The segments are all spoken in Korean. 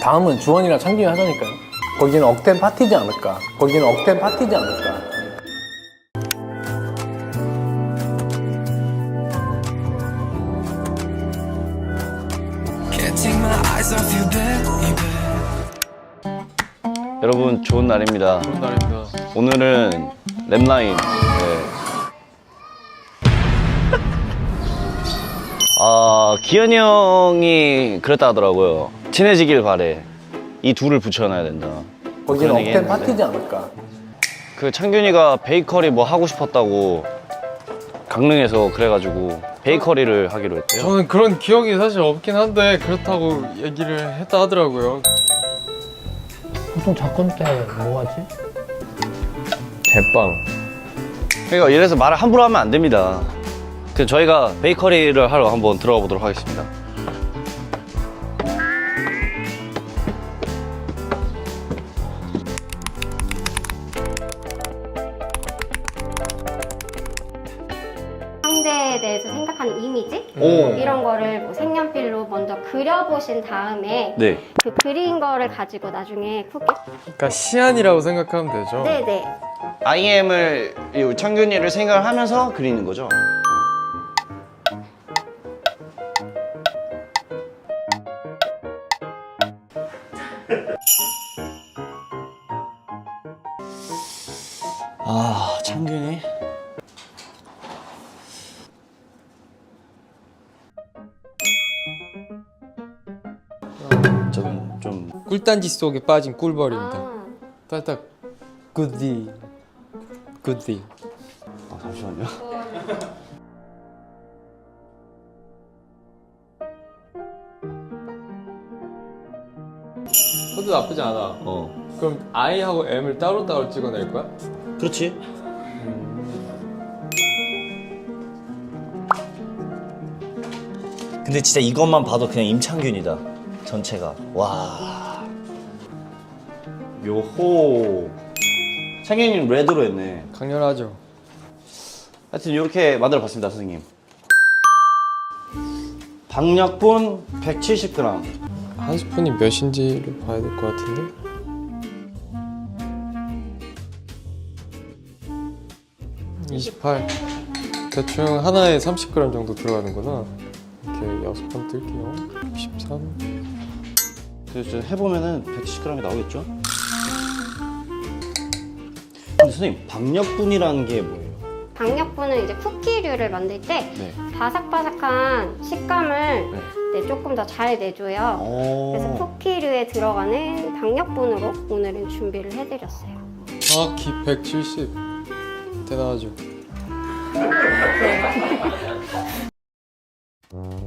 다음은 주원이랑 창균이 하자니까요. 거기는 억텐 파티지 않을까. 거기는 억텐 파티지 않을까. 여러분 좋은 날입니다. 좋은 날입니다. 오늘은 랩라인. 네. 아 기현이 형이 그랬다 하더라고요. 친해지길 바래. 이 둘을 붙여놔야 된다. 거기는 그런 얘기 억텐 했는데. 파티지 않을까. 그 창균이가 베이커리 뭐 하고 싶었다고 강릉에서 그래가지고 베이커리를 하기로 했대요. 저는 그런 기억이 사실 없긴 한데 그렇다고 얘기를 했다 하더라고요. 보통 작건 때 뭐 하지? 제빵. 그러니까 이래서 말을 함부로 하면 안 됩니다. 그 저희가 베이커리를 하러 한번 들어가 보도록 하겠습니다. 생각하는 이미지 오. 이런 거를 뭐 색연필로 먼저 그려보신 다음에 네. 그 그린 거를 가지고 나중에 쿠키 그러니까 시안이라고 생각하면 되죠. 네네 IM을 창균이를 생각하면서 그리는 거죠. 꿀단지 속에 빠진 꿀벌입니다. 아, 딱딱 굿디 굿디. 아, 잠시만요. 그것도 나쁘지 않아. 어, 그럼 I하고 M을 따로따로 찍어낼 거야? 그렇지. 근데 진짜 이것만 봐도 그냥 임창균이다. 전체가. 와. 요호. 창균이는 레드로 했네. 강렬하죠. 하여튼 이렇게 만들어 봤습니다, 선생님. 박력분 170g. 한 스푼이 몇인지를 봐야 될 것 같은데. (28) 대충 하나에 (30g) 정도 들어가는구나 이렇게 여섯 번 뜰게요 (13) 그래서 해보면은 170g이 나오겠죠? 근데 선생님, 박력분이라는 게 뭐예요? 박력분은 이제 쿠키류를 만들 때 네. 바삭바삭한 식감을 네, 조금 더 잘 내줘요 그래서 어. 쿠키류에 들어가는 박력분으로 오늘은 준비를 해드렸어요 정확히 (170) 대단하죠 괜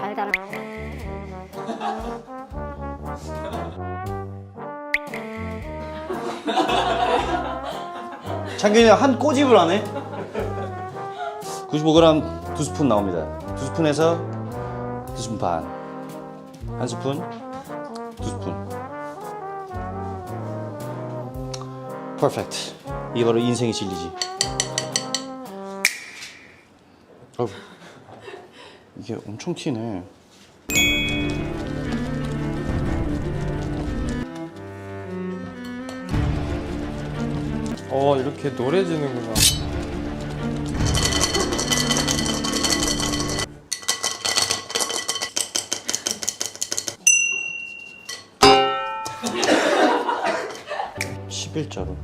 달달한 창균이가 한 꼬집을 하네. 95g 두 스푼 나옵니다. 두 스푼에서 두 스푼 반. 한 스푼, 두 스푼. 퍼펙트. 이게 바로 인생의 진리지. 어, 이게 엄청 튀네. 어 이렇게 노래지는구나 십일자로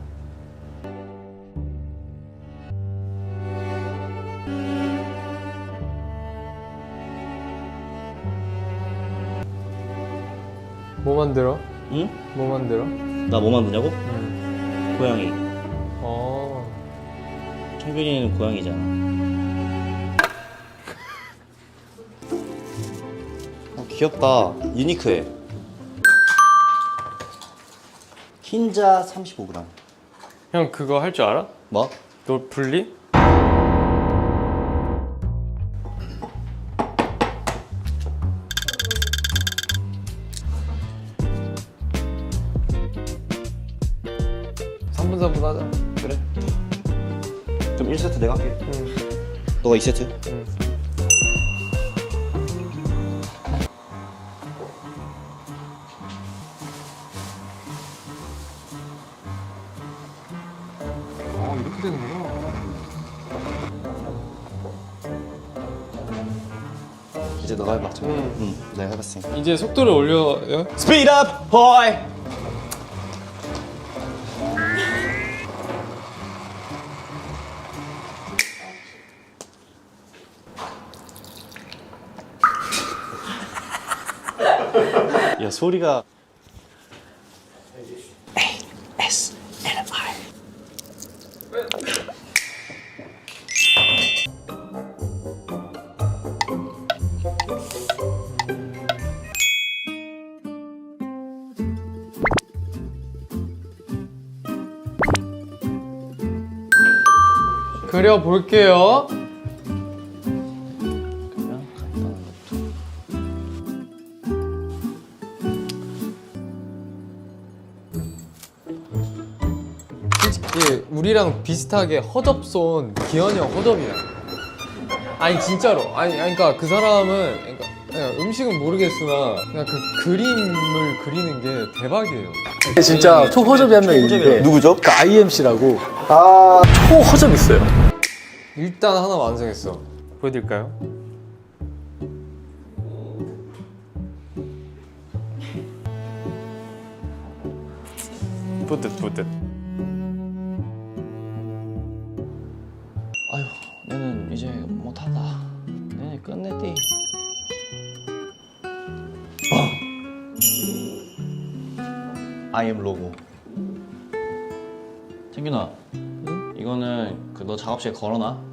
뭐 만들어? 응? 뭐 만들어? 나 뭐 만드냐고? 음. 고양이. 어 창균이는 고양이잖아. 어, 귀엽다. 유니크해. 흰자 35g. 형 그거 할 줄 알아? 뭐? 너 분리? (3분 3분) 하자 그래. 그럼 1세트 내가 할게. 너가 2세트. 아 이렇게 되는구나. 이제 너가 해봐. 응. 응, 내가 해봤으니까. 이제 속도를 올려요. 스피드 업, 보이. 야 소리가 그려 볼게요. 우리랑 비슷하게 허접손 기현이 형 허접이야. 아니 진짜로. 아니 아니, 그러니까 그 사람은 그러니까 그냥 음식은 모르겠으나 그냥 그 그림을 그리는 게 대박이에요. 진짜 초허접이 한 명 있는데 누구죠? 그 IMC라고 아 초허접 있어요 일단 하나 완성했어. 보여드릴까요? 뿌듯 뿌듯. 이제 못하다. 내는 끝내디. I am 로고. 창균아, 이거는 그 너 작업실에 걸어놔.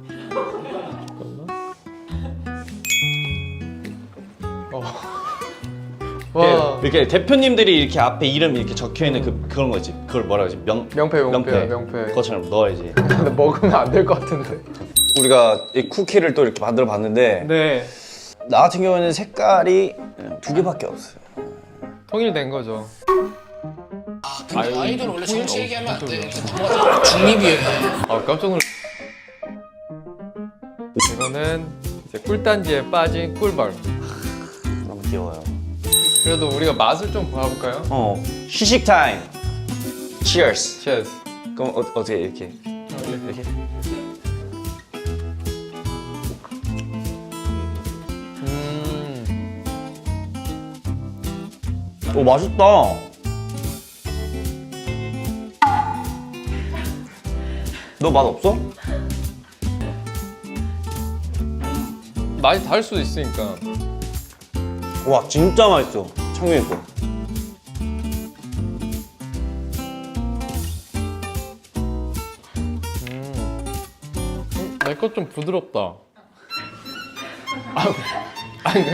와 이렇게 대표님들이 이렇게 앞에 이름 이렇게 적혀 있는 그 그런 거지. 그걸 뭐라 그러지? 명 명패 명패 명패. 그것처럼 넣어야지. 근데 먹으면 안 될 것 같은데. 우리가 이 쿠키를 또 이렇게 만들어 봤는데 네. 나 같은 경우에는 색깔이 두 개밖에 없어요. 통일된 거죠. 아이돌 원래 정치 얘기하면 안 돼. 중립이에요. 아 깜짝 놀랐. 이거는 이제 꿀단지에 빠진 꿀벌. 너무 귀여워요. 그래도 우리가 맛을 좀 봐볼까요? 어 시식 타임. Cheers. 체스. 그럼 어, 어떻게 이렇게 이렇게? 오 맛있다. 너 맛 없어? 맛이 다를 수도 있으니까. 와 진짜 맛있어. 창균이 거. 내 것 좀 부드럽다. 아, 아니 그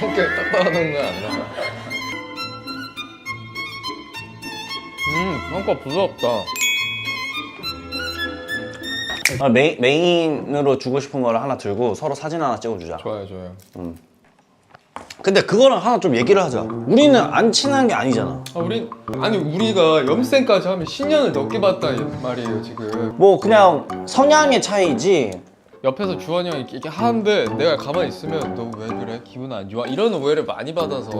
성격 딱딱하다는 건 아니라. 음, 성격 부드럽다. 아, 메인, 메인으로 주고 싶은 거를 하나 들고 서로 사진 하나 찍어주자. 좋아요, 좋아요. 근데 그거랑 하나 좀 얘기를 하자. 우리는 안 친한 게 아니잖아. 아, 우리 아니 우리가 염생까지 하면 10년을 넘게 봤다 이 말이에요 지금. 뭐 그냥 성향의 차이지. 옆에서 주원이 형이 이렇게, 이렇게 하는데 내가 가만히 있으면 너 왜 그래? 기분 안 좋아? 이런 오해를 많이 받아서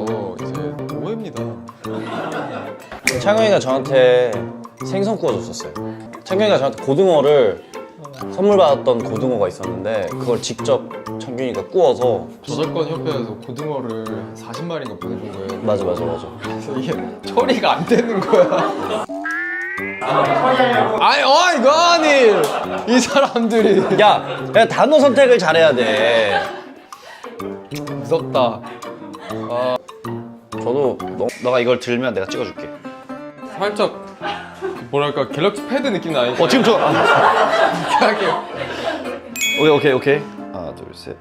이제 오해입니다. 창현이가 저한테 생선 구워줬었어요. 창현이가 저한테 고등어를 선물 받았던 고등어가 있었는데 그걸 직접 창균이가 구워서 저작권 협회에서 고등어를 40마리인가 보내준 거예요. 맞아 맞아 맞아. 그래서 이게 처리가 안 되는 거야. 아니, 어, 이거 아니! 이 사람들이. 야, 야 단어 선택을 잘해야 돼. 무섭다. 저도 너, 너가 이걸 들면 내가 찍어줄게. 살짝, 뭐랄까, 갤럭시 패드 느낌 나니까. 어 지금 저 아, 이렇게 할게요. 오케이 오케이 오케이. 하나 둘 셋.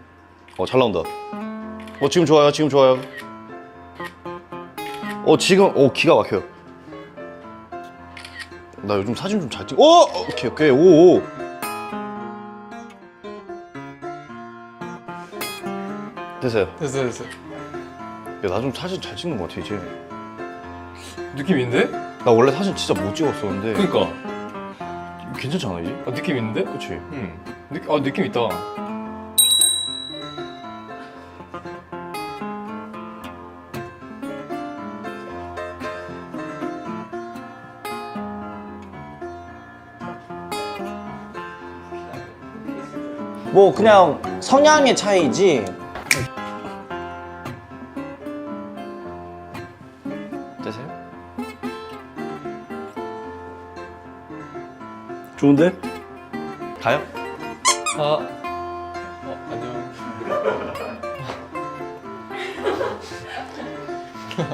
어 잘 나온다. 어 지금 좋아요 지금 좋아요. 어 지금 오 기가 막혀 요. 나 요즘 사진 좀 잘 찍. 오 오케이 오케이 오. 오. 됐어요. 됐어, 됐어. 야 나 좀 사진 잘 찍는 것 같아 이제. 느낌인데? 나 원래 사진 진짜 못 찍었었는데. 그니까. 괜찮지 않아 이제? 아, 느낌 있는데? 그치? 응. 느, 아 느낌 있다. 뭐 그냥 성향의 차이지 되세요? 좋은데? 가요? 아, 어, 안녕.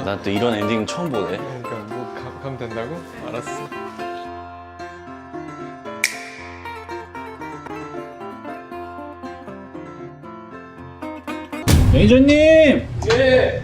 나 또 이런 엔딩 처음 보네 그러니까 뭐 가, 가면 된다고? 알았어. 매니저님! 예.